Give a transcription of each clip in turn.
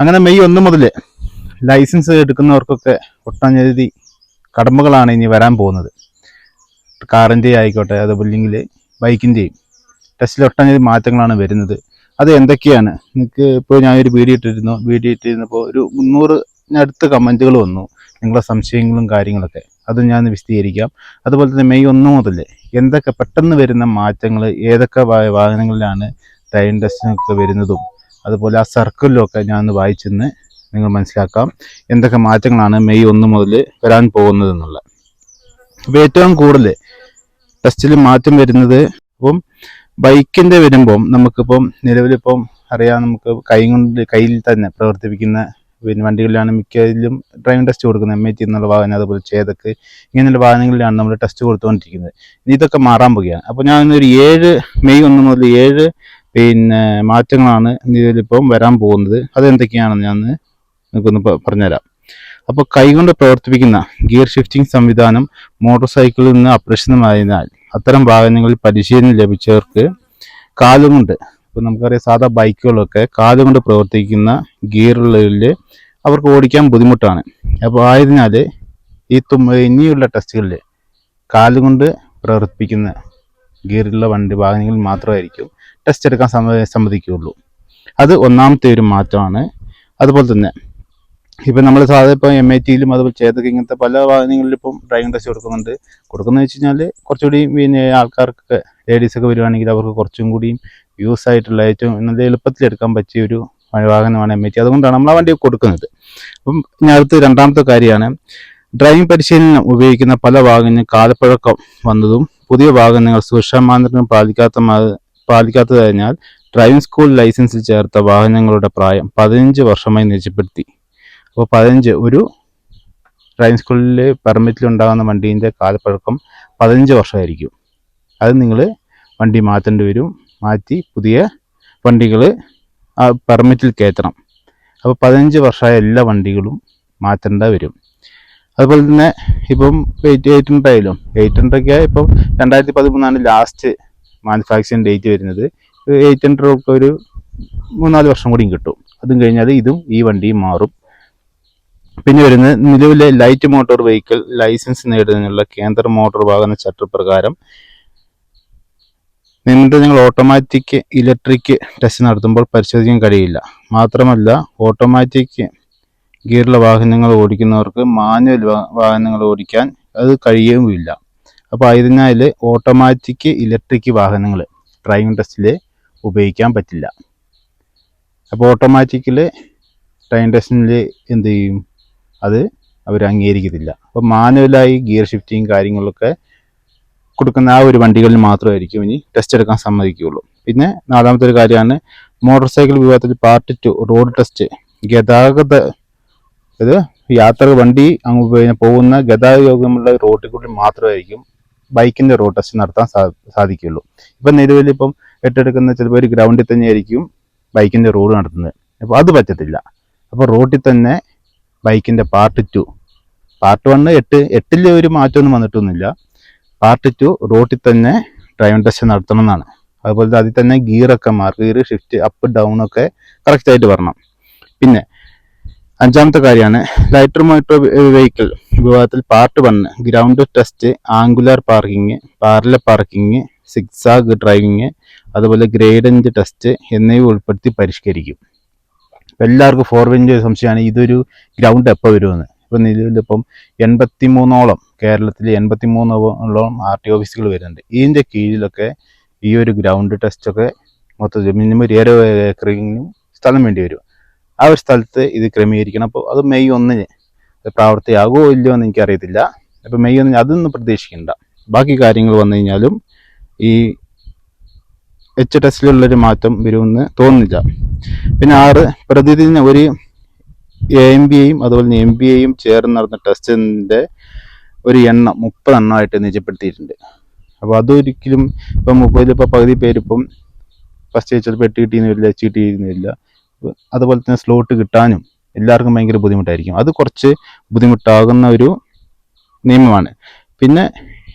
അങ്ങനെ മെയ് ഒന്ന് മുതൽ ലൈസൻസ് എടുക്കുന്നവർക്കൊക്കെ ഒട്ടനവധി കടമ്പകളാണ് ഇനി വരാൻ പോകുന്നത്. കാറിന്റെ ആയിക്കോട്ടെ അതുപോലെങ്കിൽ ബൈക്കിന്റെയും ടെസ്റ്റിൽ ഒട്ടനവധി മാറ്റങ്ങളാണ് വരുന്നത്. അത് എന്തൊക്കെയാണ്? നിങ്ങൾക്ക് ഇപ്പോൾ ഞാനൊരു വീഡിയോ ഇട്ടിരുന്നു. വീഡിയോ ഇട്ടിരുന്നപ്പോൾ ഒരു മുന്നൂറിനടുത്ത് കമന്റുകൾ വന്നു. നിങ്ങളുടെ സംശയങ്ങളും കാര്യങ്ങളൊക്കെ. അത് ഞാൻ വിശദീകരിക്കാം. അതുപോലെ തന്നെ മെയ് ഒന്ന് മുതൽ എന്തൊക്കെ പെട്ടെന്ന് വരുന്ന മാറ്റങ്ങൾ ഏതൊക്കെ വാഹനങ്ങളിലാണ് ടൈം ടെസ്റ്റിനൊക്കെ വരുന്നതും അതുപോലെ ആ സർക്കിളിലൊക്കെ ഞാൻ ഒന്ന് വായിച്ചെന്ന് നിങ്ങൾ മനസ്സിലാക്കാം. എന്തൊക്കെ മാറ്റങ്ങളാണ് മെയ് ഒന്ന് മുതൽ വരാൻ പോകുന്നത് എന്നുള്ളത് അപ്പോൾ ഏറ്റവും കൂടുതൽ ടെസ്റ്റിൽ മാറ്റം വരുന്നത് ഇപ്പം ബൈക്കിന്റെ വരുമ്പം നമുക്കിപ്പം നിലവിലിപ്പം അറിയാം നമുക്ക് കൈ കൊണ്ട് കയ്യിൽ തന്നെ പ്രവർത്തിപ്പിക്കുന്ന പിന്നെ വണ്ടികളിലാണ് മിക്കതിലും ഡ്രൈവിംഗ് ടെസ്റ്റ് കൊടുക്കുന്നത് എം ഐ ടി എന്നുള്ള വാഹനം അതുപോലെ ചേതക്ക് ഇങ്ങനെയുള്ള വാഹനങ്ങളിലാണ് നമ്മൾ ടെസ്റ്റ് കൊടുത്തുകൊണ്ടിരിക്കുന്നത്. ഇനി ഇതൊക്കെ മാറാൻ പോവുകയാണ്. അപ്പോൾ ഞാൻ ഒരു ഏഴ് മെയ് ഒന്ന് മുതൽ ഏഴ് പിന്നെ മാറ്റങ്ങളാണ് ഇതിലിപ്പം വരാൻ പോകുന്നത്. അതെന്തൊക്കെയാണെന്ന് ഞാൻ നിങ്ങൾക്കൊന്ന് പറഞ്ഞുതരാം. അപ്പോൾ കൈകൊണ്ട് പ്രവർത്തിപ്പിക്കുന്ന ഗിയർ ഷിഫ്റ്റിംഗ് സംവിധാനം മോട്ടോർ സൈക്കിളിൽ നിന്ന് അപ്രശ്നമായതിനാൽ അത്തരം വാഹനങ്ങളിൽ പരിശീലനം ലഭിച്ചവർക്ക് കാലുകൊണ്ട് ഇപ്പോൾ നമുക്കറിയാം സാധാ ബൈക്കുകളൊക്കെ കാലുകൊണ്ട് പ്രവർത്തിക്കുന്ന ഗിയറുകളിൽ അവർക്ക് ഓടിക്കാൻ ബുദ്ധിമുട്ടാണ്. അപ്പോൾ ആയതിനാൽ ഈ തുമ്പ ഇനിയുള്ള ടെസ്റ്റുകളിൽ കാലുകൊണ്ട് പ്രവർത്തിപ്പിക്കുന്ന ഗിയറുള്ള വണ്ടി വാഹനങ്ങളിൽ മാത്രമായിരിക്കും ടെസ്റ്റ് എടുക്കാൻ സമ്മ സമ്മതിക്കുകയുള്ളൂ. അത് ഒന്നാമത്തെ ഒരു മാറ്റമാണ്. അതുപോലെ തന്നെ ഇപ്പം നമ്മൾ സാധാരണ ഇപ്പോൾ എം ഐ ടിയിലും അതുപോലെ ചേതക്ക് ഇങ്ങനത്തെ പല വാഹനങ്ങളിലും ഇപ്പം ഡ്രൈവിംഗ് ടെസ്റ്റ് കൊടുക്കുന്നുണ്ട്. കൊടുക്കുന്നത് വെച്ച് കഴിഞ്ഞാൽ കുറച്ചുകൂടി പിന്നെ ആൾക്കാർക്ക് ലേഡീസൊക്കെ വരുവാണെങ്കിൽ അവർക്ക് കുറച്ചും കൂടിയും യൂസ് ആയിട്ടുള്ള ഏറ്റവും നല്ല എളുപ്പത്തിൽ എടുക്കാൻ പറ്റിയ ഒരു വാഹനമാണ് എം ഐ ടി അതുകൊണ്ടാണ് നമ്മൾ ആ വണ്ടി കൊടുക്കുന്നത്. അപ്പം ഞാൻ അടുത്ത് രണ്ടാമത്തെ കാര്യമാണ് ഡ്രൈവിംഗ് പരിശീലനം ഉപയോഗിക്കുന്ന പല വാഹനങ്ങളും കാലപ്പഴക്കം വന്നതും പുതിയ വാഹനങ്ങൾ സുരക്ഷാ മാനദണ്ഡം പാലിക്കാത്ത പാലിക്കാത്തതിനാൽ ഡ്രൈവിംഗ് സ്കൂൾ ലൈസൻസിൽ ചേർത്ത വാഹനങ്ങളുടെ പ്രായം പതിനഞ്ച് വർഷമായി നിജപ്പെടുത്തി. അപ്പോൾ പതിനഞ്ച് ഒരു ഡ്രൈവിംഗ് സ്കൂളിൽ പെർമിറ്റിൽ ഉണ്ടാകുന്ന വണ്ടീന്റെ കാലപ്പഴക്കം പതിനഞ്ച് വർഷമായിരിക്കും. അത് നിങ്ങൾ വണ്ടി മാറ്റേണ്ടി വരും. മാറ്റി പുതിയ വണ്ടികൾ ആ പെർമിറ്റിൽ കയറ്റണം. അപ്പോൾ പതിനഞ്ച് വർഷമായ എല്ലാ വണ്ടികളും മാറ്റേണ്ട വരും. അതുപോലെ തന്നെ ഇപ്പം എയ്റ്റ് എയ്റ്റ് ഹൺഡ്രഡ് ആയാലും എയ്റ്റ് ഹൺഡ്രഡൊക്കെ ഇപ്പം രണ്ടായിരത്തി പതിമൂന്നാണ് ലാസ്റ്റ് മാനുഫാക്ചറിങ് ഡേറ്റ് വരുന്നത് എയ്റ്റ് ഹൺഡ്രഡ് ഒക്കെ ഒരു മൂന്നാൽ വർഷം കൂടിയും കിട്ടും. അതും കഴിഞ്ഞാൽ ഇതും ഈ വണ്ടിയും മാറും. പിന്നെ വരുന്നത് നിലവിലെ ലൈറ്റ് മോട്ടോർ വെഹിക്കിൾ ലൈസൻസ് നേടുന്നതിനുള്ള കേന്ദ്ര മോട്ടോർ വാഹന ചട്ടപ്രകാരം നിയന്ത്രണങ്ങൾ ഓട്ടോമാറ്റിക് ഇലക്ട്രിക് ടെസ്റ്റ് നടത്തുമ്പോൾ പരിശോധിക്കാൻ കഴിയില്ല. മാത്രമല്ല ഓട്ടോമാറ്റിക് ഗിയറുള്ള വാഹനങ്ങൾ ഓടിക്കുന്നവർക്ക് മാനുവൽ വാഹനങ്ങൾ ഓടിക്കാൻ അത് കഴിയുകയുമില്ല. അപ്പോൾ അതിനാൽ ഓട്ടോമാറ്റിക് ഇലക്ട്രിക് വാഹനങ്ങൾ ഡ്രൈവിംഗ് ടെസ്റ്റിൽ ഉപയോഗിക്കാൻ പറ്റില്ല. അപ്പോൾ ഓട്ടോമാറ്റിക്കിൽ ഡ്രൈവിംഗ് ടെസ്റ്റിൽ എന്ത് ചെയ്യും? അത് അവർ അംഗീകരിക്കത്തില്ല. അപ്പോൾ മാനുവലായി ഗിയർ ഷിഫ്റ്റിങ് കാര്യങ്ങളൊക്കെ കൊടുക്കുന്ന ആ ഒരു വണ്ടികളിൽ മാത്രമായിരിക്കും ഇനി ടെസ്റ്റ് എടുക്കാൻ സമ്മതിക്കുകയുള്ളൂ. പിന്നെ നാലാമത്തെ ഒരു കാര്യമാണ് മോട്ടോർ സൈക്കിൾ വിഭാഗത്തിൽ പാർട്ട് ടു റോഡ് ടെസ്റ്റ് ഗതാഗത ഇത് യാത്ര വണ്ടി അങ്ങ് പോകുന്ന ഗതാഗത യോഗ്യമുള്ള റോഡിൽ കൂടി മാത്രമായിരിക്കും ബൈക്കിന്റെ റോഡ് ടെസ്റ്റ് നടത്താൻ സാധിക്കുകയുള്ളൂ. ഇപ്പം നിലവിൽ ഇപ്പം ഏറ്റെടുക്കുന്ന ചിലപ്പോൾ ഒരു ഗ്രൗണ്ടിൽ തന്നെയായിരിക്കും ബൈക്കിന്റെ റോഡ് നടത്തുന്നത്. അപ്പോൾ അത് പറ്റത്തില്ല. അപ്പോൾ റോഡിൽ തന്നെ ബൈക്കിന്റെ പാർട്ട് ടു പാർട്ട് വണ്ണ് എട്ട് എട്ടിൽ ഒരു മാറ്റമൊന്നും വന്നിട്ടൊന്നുമില്ല. പാർട്ട് ടു റോഡിൽ തന്നെ ഡ്രൈവിംഗ് ടെസ്റ്റ് നടത്തണം എന്നാണ് അതുപോലെ അതിൽ തന്നെ ഗിയറൊക്കെ mark gear shift up down ഒക്കെ കറക്റ്റായിട്ട് വരണം. പിന്നെ അഞ്ചാമത്തെ കാര്യമാണ്. ലൈറ്റർ മോട്ടോർ വെഹിക്കിൾ വിഭാഗത്തിൽ part one ground test angular parking parallel parking zigzag driving അതുപോലെ ഗ്രേഡന്റ് ടെസ്റ്റ് എന്നിവ ഉൾപ്പെടുത്തി പരിഷ്കരിക്കും. എല്ലാവർക്കും ഫോർ വിന്റെ സംശയമാണ്. ഇതൊരു ഗ്രൗണ്ട് എപ്പോൾ വരുമെന്ന്. ഇപ്പം നിലവിലിപ്പം എൺപത്തി മൂന്നോളം കേരളത്തിൽ എൺപത്തി മൂന്നോളം ആർ ടി ഓഫീസുകൾ വരുന്നുണ്ട്. ഇതിന്റെ കീഴിലൊക്കെ ഈ ഒരു ഗ്രൗണ്ട് ടെസ്റ്റൊക്കെ മൊത്തത്തിൽ മിനിമം ഒരു ഏരോ ഏക്കറിങ്ങിനും സ്ഥലം വേണ്ടി വരും. ആ ഒരു സ്ഥലത്ത് ഇത് ക്രമീകരിക്കണം. അപ്പോൾ അത് മെയ് ഒന്നിന് പ്രാവർത്തിയാകുമോ ഇല്ലയോ എന്ന് എനിക്കറിയത്തില്ല. അപ്പോൾ മെയ് ഒന്നിന് അതൊന്നും പ്രതീക്ഷിക്കണ്ട. ബാക്കി കാര്യങ്ങൾ വന്നു കഴിഞ്ഞാലും ഈ എച്ച് ടെസ്റ്റിലുള്ളൊരു മാറ്റം വരുമെന്ന് തോന്നുന്നില്ല. പിന്നെ ആറ് പ്രതിദിന ഒരു എ ബി ഐയും അതുപോലെ എം ബി ഐയും ചേർന്ന് നടന്ന ടെസ്റ്റിന്റെ ഒരു എണ്ണം മുപ്പത് എണ്ണമായിട്ട് നിജപ്പെടുത്തിയിട്ടുണ്ട്. അപ്പോൾ അതൊരിക്കലും ഇപ്പം മുപ്പതിലിപ്പോൾ പകുതി പേരിപ്പം ഫസ്റ്റ് ചിലപ്പോൾ എട്ട് കിട്ടിയിരുന്നില്ല എച്ച് കിട്ടിയെന്ന് വരില്ല. അതുപോലെ തന്നെ സ്ലോട്ട് കിട്ടാനും എല്ലാവർക്കും ഭയങ്കര ബുദ്ധിമുട്ടായിരിക്കും. അത് കുറച്ച് ബുദ്ധിമുട്ടാകുന്ന ഒരു നിയമമാണ്. പിന്നെ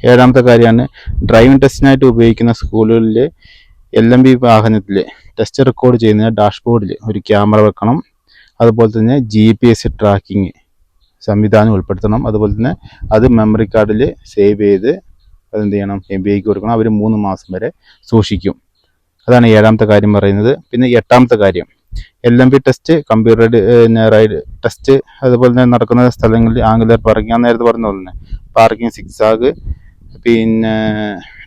ഏഴാമത്തെ കാര്യമാണ് ഡ്രൈവിംഗ് ടെസ്റ്റിനായിട്ട് ഉപയോഗിക്കുന്ന സ്കൂളുകളിൽ എൽ എം ബി വാഹനത്തിൽ ടെസ്റ്റ് റെക്കോർഡ് ചെയ്യുന്ന ഡാഷ്ബോർഡിൽ ഒരു ക്യാമറ വെക്കണം. അതുപോലെ തന്നെ ജി പി എസ് ട്രാക്കിങ് സംവിധാനം ഉൾപ്പെടുത്തണം. അതുപോലെ തന്നെ അത് മെമ്മറി കാർഡിൽ സേവ് ചെയ്ത് അതെന്ത് ചെയ്യണം? എം ബി ഐക്ക് കൊടുക്കണം. അവർ മൂന്ന് മാസം വരെ സൂക്ഷിക്കും. അതാണ് ഏഴാമത്തെ കാര്യം പറയുന്നത്. പിന്നെ എട്ടാമത്തെ കാര്യം. L M P test computer ride test അതുപോലെ തന്നെ നടക്കുന്ന സ്ഥലങ്ങളിൽ ആംഗുലർ പാർക്കിംഗ് ഞാൻ നേരത്തെ പറഞ്ഞ പോലെ തന്നെ. പാർക്കിംഗ് സിക്സാഗ് പിന്നെ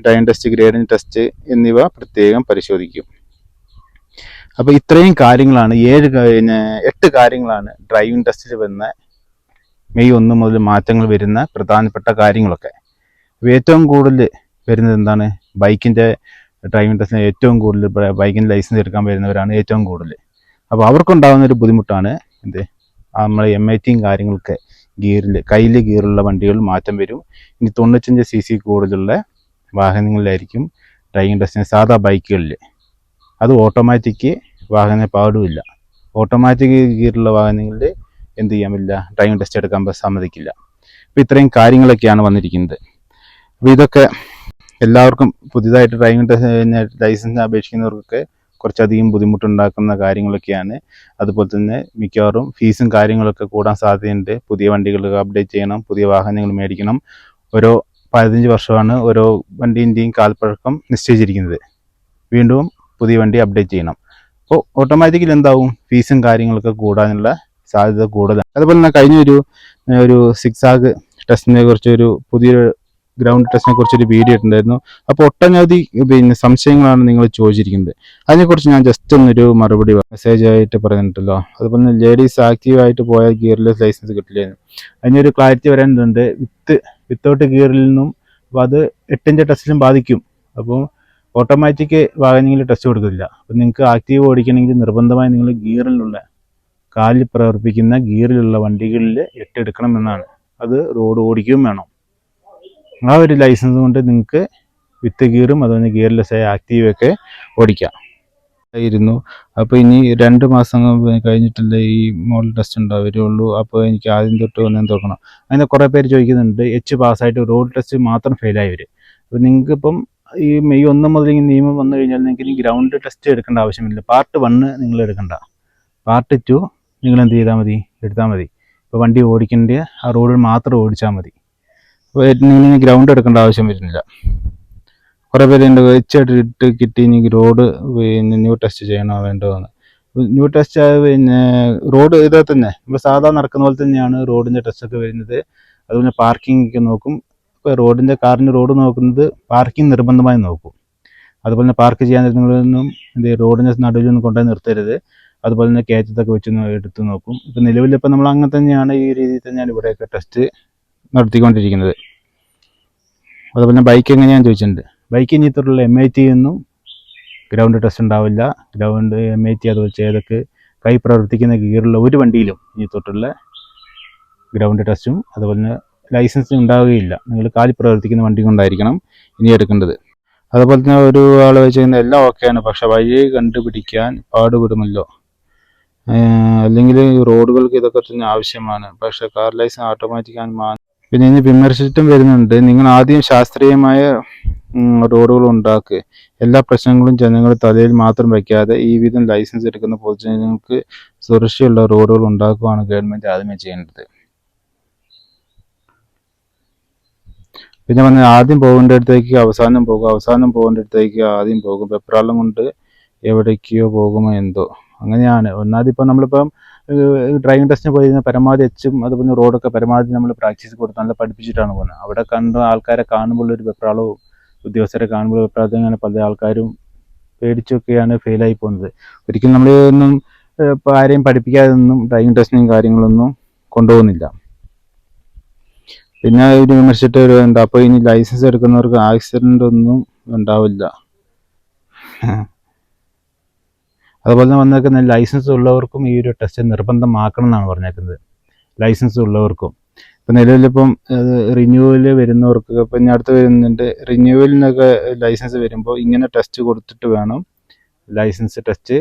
ഡൈൻ ടെസ്റ്റ് ഗ്രേഡിംഗ് ടെസ്റ്റ് എന്നിവ പ്രത്യേകം പരിശോധിക്കും. അപ്പോൾ ഇത്രയും കാര്യങ്ങളാണ് ഏഴ് പിന്നെ എട്ട് കാര്യങ്ങളാണ് ഡ്രൈവിംഗ് ടെസ്റ്റിൽ വന്ന മെയ് ഒന്ന് മുതൽ മാറ്റങ്ങൾ വരുന്ന പ്രധാനപ്പെട്ട കാര്യങ്ങളൊക്കെ. ഏറ്റവും കൂടുതൽ വരുന്നത് എന്താണ്? ബൈക്കിന്റെ ഡ്രൈവിംഗ് ടെസ്റ്റിന് ഏറ്റവും കൂടുതൽ ബൈക്കിന്റെ ലൈസൻസ് എടുക്കാൻ വരുന്നവരാണ് ഏറ്റവും കൂടുതൽ. അപ്പോൾ അവർക്കുണ്ടാകുന്ന ഒരു ബുദ്ധിമുട്ടാണ് എന്ത്? നമ്മൾ എം ഐ ടിയും കാര്യങ്ങളൊക്കെ ഗിയറിൽ കയ്യിൽ ഗിയറുള്ള വണ്ടികൾ മാറ്റം വരും. ഇനി തൊണ്ണൂറ്റഞ്ച് സി സി കൂടുതലുള്ള വാഹനങ്ങളിലായിരിക്കും ഡ്രൈവിംഗ് ടെസ്റ്റിന് സാധാ ബൈക്കുകളിൽ അത് ഓട്ടോമാറ്റിക് വാഹനം പാടുമില്ല. ഓട്ടോമാറ്റിക് ഗിയറുള്ള വാഹനങ്ങളിൽ എന്ത് ചെയ്യാൻ പറ്റില്ല ഡ്രൈവിംഗ് ടെസ്റ്റ് എടുക്കാൻ സമ്മതിക്കില്ല. അപ്പോൾ ഇത്രയും കാര്യങ്ങളൊക്കെയാണ് വന്നിരിക്കുന്നത്. അപ്പോൾ ഇതൊക്കെ എല്ലാവർക്കും പുതിയതായിട്ട് ഡ്രൈവിംഗ് ടെസ്റ്റ് ലൈസൻസിന് അപേക്ഷിക്കുന്നവർക്കൊക്കെ കുറച്ചധികം ബുദ്ധിമുട്ടുണ്ടാക്കുന്ന കാര്യങ്ങളൊക്കെയാണ്. അതുപോലെ തന്നെ മിക്കവാറും ഫീസും കാര്യങ്ങളൊക്കെ കൂടാൻ സാധ്യതയുണ്ട്. പുതിയ വണ്ടികൾ അപ്ഡേറ്റ് ചെയ്യണം പുതിയ വാഹനങ്ങൾ മേടിക്കണം. ഓരോ പതിനഞ്ച് വർഷമാണ് ഓരോ വണ്ടീന്റെയും കാൽപ്പഴക്കം നിശ്ചയിച്ചിരിക്കുന്നത്. വീണ്ടും പുതിയ വണ്ടി അപ്ഡേറ്റ് ചെയ്യണം. അപ്പോൾ ഓട്ടോമാറ്റിക്കലി എന്താവും? ഫീസും കാര്യങ്ങളൊക്കെ കൂടാനുള്ള സാധ്യത കൂടുതലാണ്. അതുപോലെ തന്നെ കഴിഞ്ഞ ഒരു ഏഹ് ഒരു സിക്സാഗ് ടെസ്റ്റിനെ കുറിച്ച് ഒരു പുതിയൊരു ഗ്രൗണ്ട് ടെസ്റ്റിനെ കുറിച്ചൊരു വീഡിയോ ഇട്ടുണ്ടായിരുന്നു അപ്പോൾ ഒട്ടനവധി പിന്നെ സംശയങ്ങളാണ് നിങ്ങൾ ചോദിച്ചിരിക്കുന്നത്. അതിനെക്കുറിച്ച് ഞാൻ ജസ്റ്റ് ഒന്നൊരു മറുപടി മെസ്സേജ് ആയിട്ട് പറയുന്നുണ്ടല്ലോ അതുപോലെ തന്നെ ലേഡീസ് ആക്റ്റീവായിട്ട് പോയാൽ ഗിയർലെസ് ലൈസൻസ് കിട്ടില്ലായിരുന്നു. അതിനൊരു ക്ലാരിറ്റി വരാനുണ്ട് വിത്ത് വിത്തൗട്ട് ഗിയറിൽ നിന്നും അപ്പോൾ അത് എട്ടിന്റെ ടെസ്റ്റിലും ബാധിക്കും. അപ്പോൾ ഓട്ടോമാറ്റിക് വാഹനങ്ങളിൽ ടെസ്റ്റ് കൊടുക്കില്ല അപ്പോൾ നിങ്ങൾക്ക് ആക്റ്റീവ് ഓടിക്കണമെങ്കിൽ നിർബന്ധമായി നിങ്ങൾ ഗിയറിലുള്ള കാലിൽ പ്രവർത്തിക്കുന്ന ഗിയറിലുള്ള വണ്ടികളിൽ എട്ടെടുക്കണം എന്നാണ്. അത് റോഡ് ഓടിക്കുകയും വേണം. ആ ഒരു ലൈസൻസ് കൊണ്ട് നിങ്ങൾക്ക് വിത്ത് ഗിയറും അതുപോലെ ഗിയർലെസ് ആയ ആക്റ്റീവൊക്കെ ഓടിക്കാം. ആയിരുന്നു. അപ്പോൾ ഇനി രണ്ട് മാസം കഴിഞ്ഞിട്ടല്ലേ ഈ മോഡൽ ടെസ്റ്റ് ഉണ്ടാവും വരുള്ളൂ. അപ്പോൾ എനിക്ക് ആദ്യം തൊട്ട് ഒന്നും തുടങ്ങണം അങ്ങനെ കുറേ പേര് ചോദിക്കുന്നുണ്ട് എച്ച് പാസ്സായിട്ട് റോഡ് ടെസ്റ്റ് മാത്രം ഫെയിലായി വരും. അപ്പോൾ നിങ്ങൾക്ക് ഇപ്പം ഈ മെയ് ഒന്ന് മുതൽ ഈ നിയമം വന്നു കഴിഞ്ഞാൽ നിങ്ങൾക്ക് ഇനി ഗ്രൗണ്ട് ടെസ്റ്റ് എടുക്കേണ്ട ആവശ്യമില്ല. പാർട്ട് വണ്ണ് നിങ്ങൾ എടുക്കണ്ട. പാർട്ട് ടു നിങ്ങൾ എന്ത് ചെയ്താൽ മതി? എടുത്താൽ മതി. ഇപ്പോൾ വണ്ടി ഓടിക്കേണ്ട ആ റോഡിൽ മാത്രം ഓടിച്ചാൽ മതി. നിങ്ങൾ ഗ്രൗണ്ട് എടുക്കേണ്ട ആവശ്യം വരുന്നില്ല. കുറേ പേര് എന്റെ വെച്ചിട്ട് കിട്ടി ഇനി റോഡ് പിന്നെ ന്യൂ ടെസ്റ്റ് ചെയ്യണോ വേണ്ടോ എന്ന്. ന്യൂ ടെസ്റ്റ് പിന്നെ റോഡ് ഇതേ തന്നെ. ഇപ്പോൾ സാധാ നടക്കുന്ന പോലെ തന്നെയാണ് റോഡിന്റെ ടെസ്റ്റൊക്കെ വരുന്നത്. അതുപോലെ പാർക്കിംഗ് നോക്കും. ഇപ്പോൾ റോഡിന്റെ കാറിന്റെ റോഡ് നോക്കുന്നത് പാർക്കിംഗ് നിർബന്ധമായി നോക്കും. അതുപോലെ തന്നെ പാർക്ക് ചെയ്യാൻ നിങ്ങളൊന്നും എന്ത് റോഡിന്റെ നടുവിലൊന്നും കൊണ്ടുപോയി നിർത്തരുത്. അതുപോലെ തന്നെ കയറ്റത്തൊക്കെ വെച്ച് എടുത്ത് നോക്കും. ഇപ്പം നിലവിലിപ്പോൾ നമ്മൾ അങ്ങനെ തന്നെയാണ് ഈ രീതിയിൽ തന്നെയാണ് ഇവിടെയൊക്കെ ടെസ്റ്റ് നടത്തിക്കൊണ്ടിരിക്കുന്നത്. അതുപോലെ ബൈക്ക് എങ്ങനെയാണെന്ന് ചോദിച്ചിട്ടുണ്ട്. ബൈക്ക് ഇനി ഇത്തരത്തിലുള്ള എം ഐ ടി ഒന്നും ഗ്രൗണ്ട് ടെസ്റ്റ് ഉണ്ടാവില്ല. ഗ്രൗണ്ട് എം ഐ ടി അതുപോലെ ചെയ്തൊക്കെ കൈ പ്രവർത്തിക്കുന്ന ഗിയറുള്ള ഒരു വണ്ടിയിലും ഇനി തൊട്ടുള്ള ഗ്രൗണ്ട് ടെസ്റ്റും അതുപോലെ തന്നെ ലൈസൻസ് ഉണ്ടാവുകയില്ല. നിങ്ങൾ കാലിൽ പ്രവർത്തിക്കുന്ന വണ്ടി കൊണ്ടായിരിക്കണം ഇനി എടുക്കേണ്ടത്. അതുപോലെ തന്നെ ഒരു ആൾ ചെയ്യുന്ന എല്ലാം ഓക്കെയാണ് പക്ഷെ വഴി കണ്ടുപിടിക്കാൻ പാടുപെടുമല്ലോ. അല്ലെങ്കിൽ റോഡുകൾക്ക് ഇതൊക്കെ തന്നെ ആവശ്യമാണ്. പക്ഷേ കാർ ലൈസൻസ് ഓട്ടോമാറ്റിക് ആണ്. മാ പിന്നെ ഇനി വിമർശിച്ചിട്ടും വരുന്നുണ്ട്. നിങ്ങൾ ആദ്യം ശാസ്ത്രീയമായ റോഡുകൾ ഉണ്ടാക്കുക എല്ലാ പ്രശ്നങ്ങളും ജനങ്ങൾ തലയിൽ മാത്രം വയ്ക്കാതെ ഈ വിധം ലൈസൻസ് എടുക്കുന്ന പൊതുജനങ്ങൾക്ക് സുരക്ഷയുള്ള റോഡുകൾ ഉണ്ടാക്കുകയാണ് ഗവൺമെന്റ് ആദ്യമേ ചെയ്യേണ്ടത്. പിന്നെ വന്ന് ആദ്യം പോകേണ്ട അടുത്തേക്ക് അവസാനം പോകും. അവസാനം പോകേണ്ട അടുത്തേക്ക് ആദ്യം പോകും. വെപ്രാളം കൊണ്ട് എവിടേക്കോ പോകുമോ എന്തോ. അങ്ങനെയാണ്. ഒന്നാമത് ഇപ്പം നമ്മളിപ്പം ഡ്രൈവിംഗ് ടെസ്റ്റിന് പോയി കഴിഞ്ഞാൽ പരമാവധി എച്ചും അതുപോലെ റോഡൊക്കെ പരമാവധി നമ്മൾ പ്രാക്ടീസ് കൊടുത്ത് നല്ല പഠിപ്പിച്ചിട്ടാണ് പോകുന്നത് അവിടെ കണ്ട ആൾക്കാരെ കാണുമ്പോൾ ഒരു വെപ്രാളവും ഉദ്യോഗസ്ഥരെ കാണുമ്പോൾ വെപ്രാളത്തിൽ അങ്ങനെ പല ആൾക്കാരും പേടിച്ചൊക്കെയാണ് ഫെയിലായി പോകുന്നത്. ഒരിക്കലും നമ്മൾ ഒന്നും ഏഹ്, ഇപ്പം ആരെയും പഠിപ്പിക്കാതെ ഒന്നും ഡ്രൈവിംഗ് ടെസ്റ്റിനും കാര്യങ്ങളൊന്നും കൊണ്ടുപോകുന്നില്ല. പിന്നെ ഒരു വിമർശിച്ചിട്ട് ഒരു എന്താ അപ്പോൾ ഇനി ലൈസൻസ് എടുക്കുന്നവർക്ക് ആക്സിഡന്റ് ഒന്നും ഉണ്ടാവില്ല. അതുപോലെ തന്നെ വന്നേക്കുന്ന ലൈസൻസ് ഉള്ളവർക്കും ഈ ഒരു ടെസ്റ്റ് നിർബന്ധമാക്കണം എന്നാണ് പറഞ്ഞേക്കുന്നത്. ലൈസൻസ് ഉള്ളവർക്കും. ഇപ്പം നിലവിലിപ്പം റിന്യൂവൽ വരുന്നവർക്ക് ഇപ്പം ഇനി അടുത്ത് വരുന്നുണ്ട് റിന്യൂവലിനൊക്കെ ലൈസൻസ് വരുമ്പോൾ ഇങ്ങനെ ടെസ്റ്റ് കൊടുത്തിട്ട് വേണം ലൈസൻസ് ടെസ്റ്റ്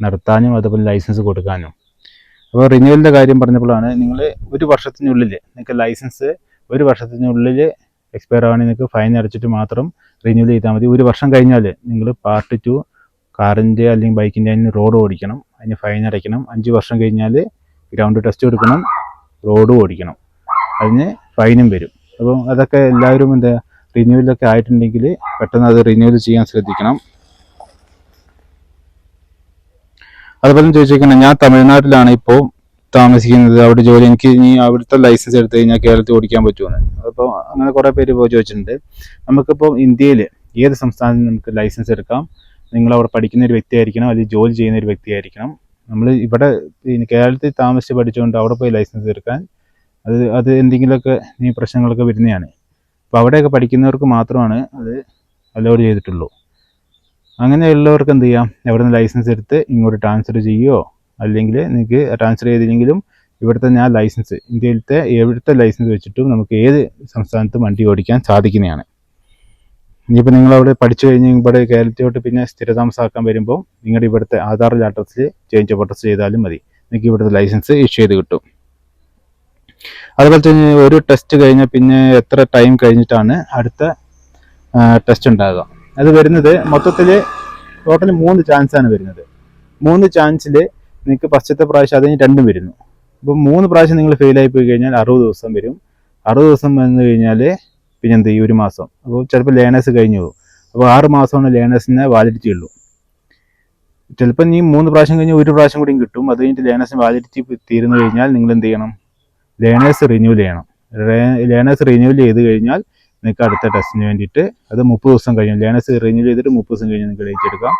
നടത്താനും അതുപോലെ ലൈസൻസ് കൊടുക്കാനും. അപ്പോൾ റിന്യൂവലിന്റെ കാര്യം പറഞ്ഞപ്പോഴാണ് നിങ്ങൾ ഒരു വർഷത്തിനുള്ളിൽ നിങ്ങൾക്ക് ലൈസൻസ് ഒരു വർഷത്തിനുള്ളിൽ എക്സ്പയർ ആവുകയാണെങ്കിൽ നിങ്ങൾക്ക് ഫൈൻ അടച്ചിട്ട് മാത്രം റിന്യൂവൽ ചെയ്താൽ മതി. ഒരു വർഷം കഴിഞ്ഞാൽ നിങ്ങൾ പാർട്ട് ടു കാറിന്റെ അല്ലെങ്കിൽ ബൈക്കിന്റെ അതിന് റോഡ് ഓടിക്കണം. അതിന് ഫൈൻ അടയ്ക്കണം. അഞ്ച് വർഷം കഴിഞ്ഞാൽ ഗ്രൗണ്ട് ടെസ്റ്റ് കൊടുക്കണം റോഡ് ഓടിക്കണം. അതിന് ഫൈനും വരും. അപ്പം അതൊക്കെ എല്ലാവരും എന്താ റിന്യൂവലൊക്കെ ആയിട്ടുണ്ടെങ്കിൽ പെട്ടെന്ന് അത് റിന്യൂവൽ ചെയ്യാൻ ശ്രദ്ധിക്കണം. അതുപോലെ ചോദിച്ചേക്കണം ഞാൻ തമിഴ്നാട്ടിലാണ് ഇപ്പോൾ താമസിക്കുന്നത്. അവിടെ ജോലി എനിക്ക് ഇനി അവിടുത്തെ ലൈസൻസ് എടുത്ത് കഴിഞ്ഞാൽ കേരളത്തിൽ ഓടിക്കാൻ പറ്റുമെന്ന്. അപ്പോൾ അങ്ങനെ കുറേ പേര് ഇപ്പോൾ ചോദിച്ചിട്ടുണ്ട്. നമുക്കിപ്പോൾ ഇന്ത്യയിൽ ഏത് സംസ്ഥാനത്ത് നമുക്ക് ലൈസൻസ് എടുക്കാം? നിങ്ങൾ അവിടെ പഠിക്കുന്ന ഒരു വ്യക്തിയായിരിക്കണം അല്ലെങ്കിൽ ജോലി ചെയ്യുന്ന ഒരു വ്യക്തിയായിരിക്കണം. നമ്മൾ ഇവിടെ കേരളത്തിൽ താമസിച്ച് പഠിച്ചുകൊണ്ട് അവിടെ പോയി ലൈസൻസ് എടുക്കാൻ അത് അത് എന്തെങ്കിലുമൊക്കെ ഈ പ്രശ്നങ്ങളൊക്കെ വരുന്നതാണ്. അപ്പോൾ അവിടെയൊക്കെ പഠിക്കുന്നവർക്ക് മാത്രമാണ് അത് അലോഡ് ചെയ്തിട്ടുള്ളൂ. അങ്ങനെയുള്ളവർക്ക് എന്ത് ചെയ്യാം? എവിടെ നിന്ന് ലൈസൻസ് എടുത്ത് ഇങ്ങോട്ട് ട്രാൻസ്ഫർ ചെയ്യുമോ അല്ലെങ്കിൽ നിങ്ങൾക്ക് ട്രാൻസ്ഫർ ചെയ്തില്ലെങ്കിലും ഇവിടുത്തെ ഞാൻ ലൈസൻസ് ഇന്ത്യയിലത്തെ എവിടുത്തെ ലൈസൻസ് വെച്ചിട്ടും നമുക്ക് ഏത് സംസ്ഥാനത്തും വണ്ടി ഓടിക്കാൻ സാധിക്കുന്നതാണ്. ഇനിയിപ്പോൾ നിങ്ങൾ അവിടെ പഠിച്ചു കഴിഞ്ഞ് ഇവിടെ കേരളത്തിലോട്ട് പിന്നെ സ്ഥിരതാമസമാക്കാൻ വരുമ്പോൾ നിങ്ങളുടെ ഇവിടുത്തെ ആധാർ അഡ്രസ്സിൽ ചേഞ്ച് ഓഫ് അഡ്രസ് ചെയ്താലും മതി. നിങ്ങൾക്ക് ഇവിടുത്തെ ലൈസൻസ് ഇഷ്യൂ ചെയ്ത് കിട്ടും. അതുപോലെ തന്നെ ഒരു ടെസ്റ്റ് കഴിഞ്ഞാൽ പിന്നെ എത്ര ടൈം കഴിഞ്ഞിട്ടാണ് അടുത്ത ടെസ്റ്റ് ഉണ്ടാകുക അത് വരുന്നത് മൊത്തത്തിൽ ടോട്ടൽ മൂന്ന് ചാൻസ് ആണ് വരുന്നത്. മൂന്ന് ചാൻസിൽ നിങ്ങൾക്ക് ഫസ്റ്റത്തെ പ്രാവശ്യം അതിന് രണ്ടും വരുന്നു. അപ്പോൾ മൂന്ന് പ്രാവശ്യം നിങ്ങൾ ഫെയിലായി പോയി കഴിഞ്ഞാൽ അറുപത് ദിവസം വരും. അറുപത് ദിവസം വന്നു കഴിഞ്ഞാൽ പിന്നെ എന്ത് ചെയ്യും ഒരു മാസം. അപ്പോൾ ചിലപ്പോൾ ലേണേഴ്സ് കഴിഞ്ഞു പോകും. അപ്പോൾ ആറ് മാസമാണ് ലേണേഴ്സിന് വാലിഡിറ്റി ഉള്ളൂ. ചിലപ്പോൾ ഈ മൂന്ന് പ്രാവശ്യം കഴിഞ്ഞ് ഒരു പ്രാവശ്യം കൂടിയും കിട്ടും. അത് കഴിഞ്ഞിട്ട് ലേണേഴ്സിന് വാലിഡിറ്റി തീർന്നു കഴിഞ്ഞാൽ നിങ്ങൾ എന്ത് ചെയ്യണം? ലേണേഴ്സ് റിന്യൂവൽ ചെയ്യണം. ലേണേഴ്സ് റിന്യൂവൽ ചെയ്ത് കഴിഞ്ഞാൽ നിങ്ങൾക്ക് അടുത്ത ടെസ്റ്റിന് വേണ്ടിയിട്ട് അത് മുപ്പത് ദിവസം കഴിഞ്ഞു. ലേണേഴ്സ് റിന്യൂവൽ ചെയ്തിട്ട് മുപ്പത് ദിവസം കഴിഞ്ഞ് നിങ്ങൾക്ക് ഡേറ്റ് എടുക്കാം.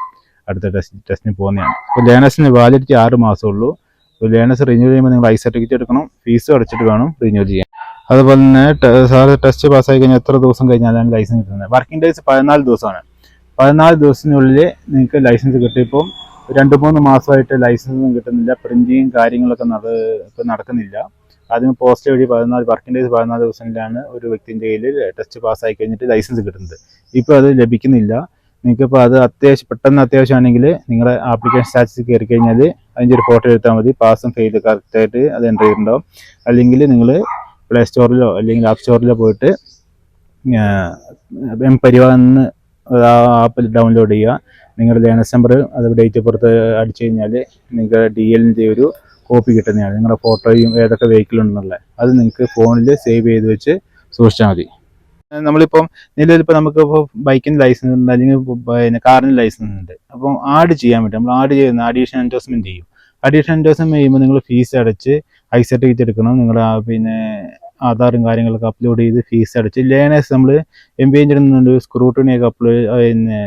അടുത്ത ടെസ്റ്റ് ടെസ്റ്റിന് പോകുന്നതാണ്. അപ്പോൾ ലേണേഴ്സിന് വാലിഡിറ്റി ആറ് മാസമേ ഉള്ളൂ. അപ്പോൾ ലേണേഴ്സ് റിന്യൂവൽ ചെയ്യുമ്പോൾ നിങ്ങൾ ഐ സർട്ടിഫിക്കറ്റ് എടുക്കണം. ഫീസും അടച്ചിട്ട് വേണം റിന്യൂവൽ ചെയ്യാൻ. അതുപോലെ തന്നെ സാർ ടെസ്റ്റ് പാസ്സായി കഴിഞ്ഞാൽ എത്ര ദിവസം കഴിഞ്ഞാലാണ് ലൈസൻസ് കിട്ടുന്നത്? വർക്കിംഗ് ഡേയ്സ് പതിനാല് ദിവസമാണ്. പതിനാല് ദിവസത്തിനുള്ളിൽ നിങ്ങൾക്ക് ലൈസൻസ് കിട്ടിയപ്പോൾ രണ്ട് മൂന്ന് മാസമായിട്ട് ലൈസൻസൊന്നും കിട്ടുന്നില്ല. പ്രിന്റിങ്ങും കാര്യങ്ങളൊക്കെ നട ഇപ്പം നടക്കുന്നില്ല. ആദ്യം പോസ്റ്റ് വഴി പതിനാല് വർക്കിംഗ് ഡേയ്സ് പതിനാല് ദിവസത്തിലാണ് ഒരു വ്യക്തിന്റെ കയ്യിൽ ടെസ്റ്റ് പാസ്സായി കഴിഞ്ഞിട്ട് ലൈസൻസ് കിട്ടുന്നത്. ഇപ്പോൾ അത് ലഭിക്കുന്നില്ല. നിങ്ങൾക്കിപ്പോൾ അത് അത്യാവശ്യം പെട്ടെന്ന് അത്യാവശ്യമാണെങ്കിൽ നിങ്ങളുടെ ആപ്ലിക്കേഷൻ സ്റ്റാറ്റസ് കയറി കഴിഞ്ഞാൽ അതിന്റെ ഒരു ഫോട്ടോ എടുത്താൽ മതി. പാസും ഫെയിലും കറക്റ്റായിട്ട് അത് എന്റർ ചെയ്തിട്ടുണ്ടാവും. അല്ലെങ്കിൽ നിങ്ങൾ പ്ലേ സ്റ്റോറിലോ അല്ലെങ്കിൽ ആപ്പ് സ്റ്റോറിലോ പോയിട്ട് എം പരിവാഹന്ന് ആ ആപ്പ് ഡൗൺലോഡ് ചെയ്യുക. നിങ്ങളുടെ ലേണസ് നമ്പർ അത് ഡേറ്റ് പുറത്ത് അടിച്ചു കഴിഞ്ഞാൽ നിങ്ങൾക്ക് ഡി എല്ലിന്റെ ഒരു കോപ്പി കിട്ടുന്നതാണ്. നിങ്ങളുടെ ഫോട്ടോയും ഏതൊക്കെ വെഹിക്കിൾ ഉണ്ടെന്നുള്ളത്. അത് നിങ്ങൾക്ക് ഫോണിൽ സേവ് ചെയ്ത് വെച്ച് സൂക്ഷിച്ചാൽ മതി. നമ്മളിപ്പം നിലവിലിപ്പോൾ നമുക്ക് ഇപ്പോൾ ബൈക്കിന് ലൈസൻസ് ഉണ്ട് അല്ലെങ്കിൽ പിന്നെ കാറിന് ലൈസൻസ് ഉണ്ട്. അപ്പം ആഡ് ചെയ്യാൻ പറ്റും. നമ്മൾ ആഡ് ചെയ്യുന്ന അഡീഷണൽ എൻഡോസ്മെന്റ് ചെയ്യും. അഡീഷണൽ എൻഡോസ്മെന്റ് ചെയ്യുമ്പോൾ നിങ്ങൾ ഫീസ് അടച്ച് ഐ സർട്ടിഫിക്കറ്റ് എടുക്കണം. നിങ്ങൾ പിന്നെ ആധാറും കാര്യങ്ങളൊക്കെ അപ്ലോഡ് ചെയ്ത് ഫീസ് അടച്ച് ലേണേഴ്സ് നമ്മൾ എം ബി എഞ്ചിനുണ്ട് സ്ക്രൂട്ടിനിയൊക്കെ അപ്ലോഡ് പിന്നെ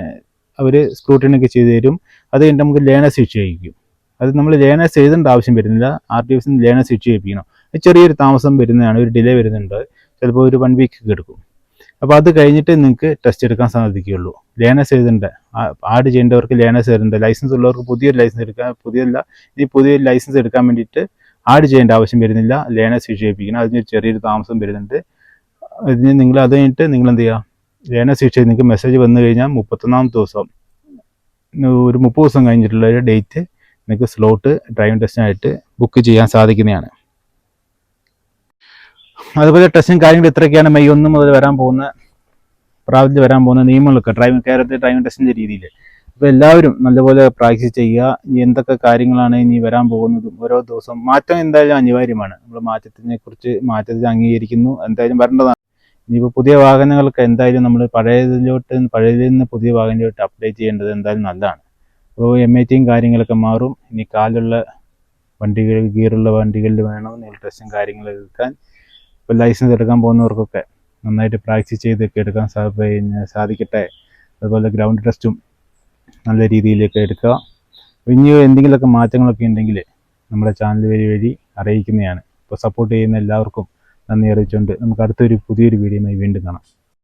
അവർ സ്ക്രൂട്ടിനൊക്കെ ചെയ്തു തരും. അത് കഴിഞ്ഞിട്ട് നമുക്ക് ലേണേഴ്സ് ഇഷ്യൂ ചെയ്യിക്കും അത് നമ്മൾ ലേണേഴ്സ് എഴുതേണ്ട ആവശ്യം വരുന്നില്ല. R T F learners issue ചെയ്യിപ്പിക്കണം ചെറിയൊരു താമസം വരുന്നതാണ്. ഒരു ഡിലേ വരുന്നുണ്ട്. ചിലപ്പോൾ ഒരു വൺ വീക്ക് എടുക്കും. അപ്പോൾ അത് കഴിഞ്ഞിട്ട് നിങ്ങൾക്ക് ടെസ്റ്റ് എടുക്കാൻ സാധിക്കുകയുള്ളൂ. ലേണേഴ്സ് എഴുതേണ്ട. ആഡ് ചെയ്യേണ്ടവർക്ക് ലേണേഴ്സ് എഴുതേണ്ട ലൈസൻസ് ഉള്ളവർക്ക് പുതിയൊരു ലൈസൻസ് എടുക്കാൻ പുതിയല്ല ഈ പുതിയൊരു ലൈസൻസ് എടുക്കാൻ വേണ്ടിയിട്ട് ആഡ് ചെയ്യേണ്ട ആവശ്യം വരുന്നില്ല. ലേണേഴ്സ് വിക്ഷേപിക്കണം അതിന് ചെറിയൊരു താമസം വരുന്നുണ്ട്. അതിന് നിങ്ങൾ അത് കഴിഞ്ഞിട്ട് നിങ്ങൾ എന്ത് ചെയ്യുക? ലേണേഴ്സ് വിക്ഷേപം നിങ്ങൾക്ക് മെസ്സേജ് വന്നു കഴിഞ്ഞാൽ മുപ്പത്തൊന്നാം ദിവസം ഒരു മുപ്പത് ദിവസം കഴിഞ്ഞിട്ടുള്ള ഒരു ഡേറ്റ് നിങ്ങൾക്ക് സ്ലോട്ട് ഡ്രൈവിംഗ് ടെസ്റ്റിനായിട്ട് ബുക്ക് ചെയ്യാൻ സാധിക്കുന്നതാണ്. അതുപോലെ ടെസ്റ്റും കാര്യങ്ങളും ഇത്രയൊക്കെയാണ് മെയ് ഒന്ന് മുതൽ വരാൻ പോകുന്ന പ്രാബല്യത്തിൽ വരാൻ പോകുന്ന നിയമങ്ങളൊക്കെ. ഡ്രൈവിംഗ് കേരളത്തിൽ ഡ്രൈവിംഗ് ടെസ്റ്റിന്റെ രീതിയിൽ അപ്പോൾ എല്ലാവരും നല്ലപോലെ പ്രാക്ടീസ് ചെയ്യുക. എന്തൊക്കെ കാര്യങ്ങളാണ് ഇനി വരാൻ പോകുന്നതും? ഓരോ ദിവസം മാറ്റം എന്തായാലും അനിവാര്യമാണ്. നമ്മൾ മാറ്റത്തിനെ കുറിച്ച് മാറ്റത്തെ അംഗീകരിക്കുന്നു. എന്തായാലും വരേണ്ടതാണ്. ഇനിയിപ്പോൾ പുതിയ വാഹനങ്ങൾക്ക് എന്തായാലും നമ്മൾ പഴയതിലോട്ട് പഴയതിൽ നിന്ന് പുതിയ വാഹനത്തിലോട്ട് അപ്ഡേറ്റ് ചെയ്യേണ്ടത് എന്തായാലും നല്ലതാണ്. അപ്പോൾ എം ഐ ടിയും കാര്യങ്ങളൊക്കെ മാറും. ഇനി കാലുള്ള വണ്ടികൾ ഗിയറുള്ള വണ്ടികളിൽ വേണം. നിങ്ങൾ ടെസ്റ്റും കാര്യങ്ങളും എടുക്കാൻ. ഇപ്പോൾ ലൈസൻസ് എടുക്കാൻ പോകുന്നവർക്കൊക്കെ നന്നായിട്ട് പ്രാക്ടീസ് ചെയ്തൊക്കെ എടുക്കാൻ സാധിക്കട്ടെ. അതുപോലെ ഗ്രൗണ്ട് ടെസ്റ്റും നല്ല രീതിയിലേക്ക് എടുക്കുക. ഇനി എന്തെങ്കിലുമൊക്കെ മാറ്റങ്ങളൊക്കെ ഉണ്ടെങ്കിൽ നമ്മുടെ ചാനൽ വഴി വഴി അറിയിക്കുന്നതാണ്. ഇപ്പോൾ സപ്പോർട്ട് ചെയ്യുന്ന എല്ലാവർക്കും നന്ദി അറിയിച്ചുകൊണ്ട് നമുക്ക് അടുത്തൊരു പുതിയൊരു വീഡിയോയുമായി വീണ്ടും കാണാം.